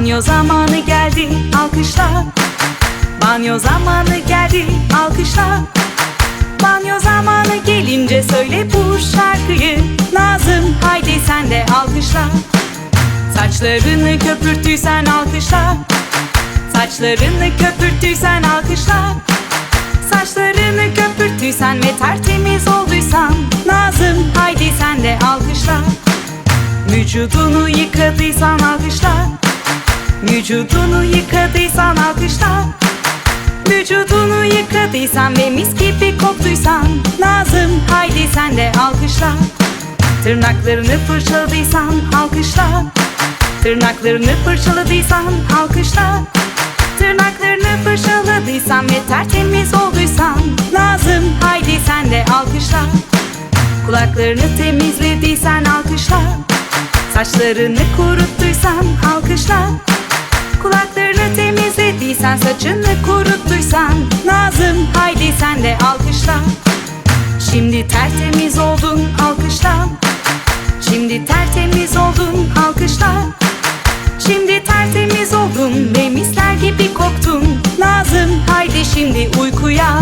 Banyo zamanı geldi alkışla. Banyo zamanı geldi alkışla. Banyo zamanı gelince söyle bu şarkıyı. Nazım haydi sen de alkışla. Saçlarını köpürttüysen alkışla. Saçlarını köpürttüysen alkışla. Saçlarını köpürttüysen ve tertemiz olduysan. Nazım haydi sen de alkışla. Vücudunu yıkadıysan alkışla Vücudunu yıkadıysan alkışla. Vücudunu yıkadıysan ve mis gibi koktuysan Nazım haydi sen de alkışla. Tırnaklarını fırçaladıysan alkışla. Tırnaklarını fırçaladıysan alkışla. Tırnaklarını fırçaladıysan ve tertemiz olduysan Nazım haydi sen de alkışla. Kulaklarını temizlediysen alkışla. Saçlarını kuruttuysan alkışla Saçını kuruttuysan Nazım haydi sen de alkışla. Şimdi tertemiz oldun alkışla. Şimdi tertemiz oldun alkışla. Şimdi tertemiz oldun ve misler gibi koktun. Nazım haydi şimdi uykuya.